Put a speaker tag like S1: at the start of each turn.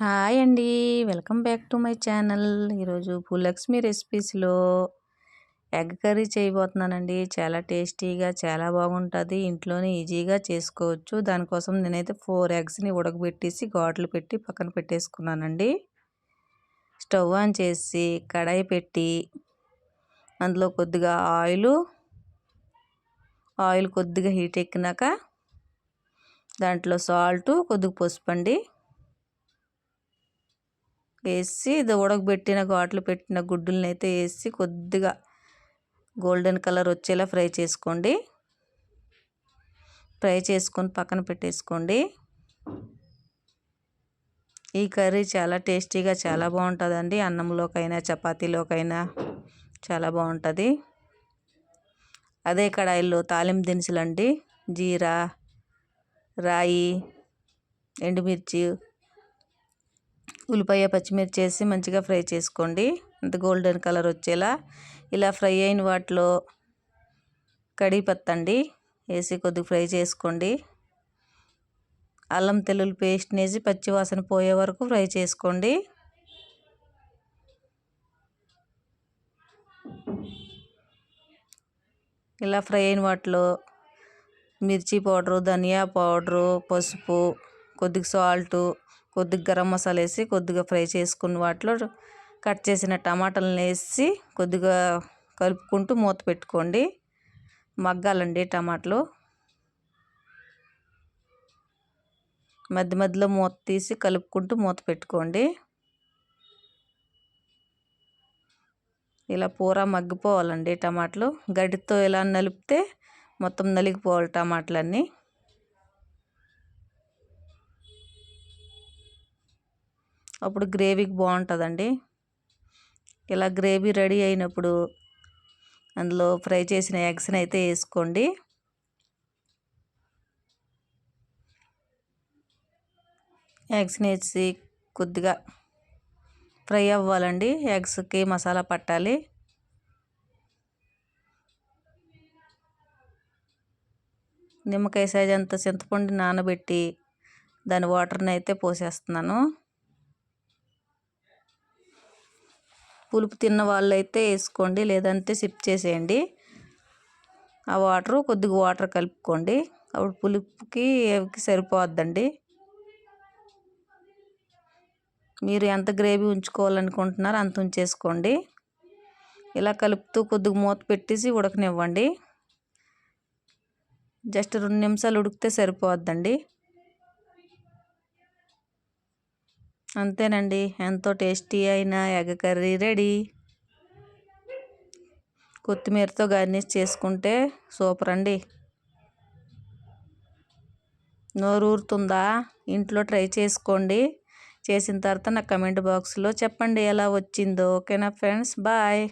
S1: Hi అండి. Welcome back to my channel. ఈరోజు భూలక్ష్మి రెసిపీస్లో ఎగ్ కర్రీ చేయబోతున్నానండి. చాలా టేస్టీగా చాలా బాగుంటుంది. ఇంట్లోనే ఈజీగా చేసుకోవచ్చు. దానికోసం నేనైతే ఫోర్ ఎగ్స్ని ఉడకబెట్టేసి ఘాట్లు పెట్టి పక్కన పెట్టేసుకున్నానండి. స్టవ్ ఆన్ చేసి కడాయి పెట్టి అందులో కొద్దిగా ఆయిల్ ఆయిల్ కొద్దిగా హీట్ ఎక్కినాక దాంట్లో సాల్ట్ కొద్దిగా పసుపు అండి. వేసి ఇది ఉడకబెట్టిన ఘాట్లు పెట్టిన గుడ్డులను అయితే వేసి కొద్దిగా గోల్డెన్ కలర్ వచ్చేలా ఫ్రై చేసుకోండి. ఫ్రై చేసుకొని పక్కన పెట్టేసుకోండి. ఈ కర్రీ చాలా టేస్టీగా చాలా బాగుంటుందండి. అన్నంలోకైనా చపాతీలోకైనా చాలా బాగుంటుంది. అదే కడాయిల్లో తాలింపు దినుసులండి జీరా రాయి ఎండుమిర్చి ఉల్లిపాయ పచ్చిమిర్చి వేసి మంచిగా ఫ్రై చేసుకోండి. అంత గోల్డెన్ కలర్ వచ్చేలా. ఇలా ఫ్రై అయిన వాటిలో కడిగిపత్తండి వేసి కొద్దిగా ఫ్రై చేసుకోండి. అల్లం తెల్లుల్లి పేస్ట్ వేసి పచ్చివాసన పోయే వరకు ఫ్రై చేసుకోండి. ఇలా ఫ్రై అయిన వాటిలో మిర్చి పౌడరు ధనియా పౌడరు పసుపు కొద్దిగా సాల్టు కొద్దిగా గరం మసాలా వేసి కొద్దిగా ఫ్రై చేసుకున్న వాటిలో కట్ చేసిన టమాటాలను వేసి కొద్దిగా కలుపుకుంటూ మూత పెట్టుకోండి. మగ్గాలండి టమాటాలు. మధ్య మధ్యలో మూత తీసి కలుపుకుంటూ మూత పెట్టుకోండి. ఇలా పూర మగ్గిపోవాలండి టమాటాలు. గడితో ఇలా నలిపితే మొత్తం నలిగిపోవాలి టమాటాలన్నీ. అప్పుడు గ్రేవీకి బాగుంటుందండి. ఇలా గ్రేవీ రెడీ అయినప్పుడు అందులో ఫ్రై చేసిన ఎగ్స్ని అయితే వేసుకోండి. ఎగ్స్ని వేసి కొద్దిగా ఫ్రై అవ్వాలండి. ఎగ్స్కి మసాలా పట్టాలి. నిమ్మకాయ సైజ్ అంత చింతపండు నానబెట్టి దాని వాటర్ని అయితే పోసేస్తున్నాను. పులుపు తిన్న వాళ్ళైతే వేసుకోండి లేదంటే సిప్ చేసేయండి. ఆ వాటరు కొద్దిగా వాటర్ కలుపుకోండి. అప్పుడు పులుపుకి సరిపోద్దండి. మీరు ఎంత గ్రేవీ ఉంచుకోవాలనుకుంటున్నారో అంత ఉంచేసుకోండి. ఇలా కలుపుతూ కొద్దిగా మూత పెట్టేసి ఉడకనివ్వండి. జస్ట్ రెండు నిమిషాలు ఉడికితే సరిపోద్దండి. అంతేనండి. ఎంతో టేస్టీ అయిన ఎగ్ కర్రీ రెడీ. కొత్తిమీరతో గార్నిష్ చేసుకుంటే సూపర్ అండి నోరూరుతుందా ఇంట్లో ట్రై చేసుకోండి. చేసిన తర్వాత నా కమెంట్ బాక్స్లో చెప్పండి ఎలా వచ్చిందో. ఓకేనా ఫ్రెండ్స్? బాయ్.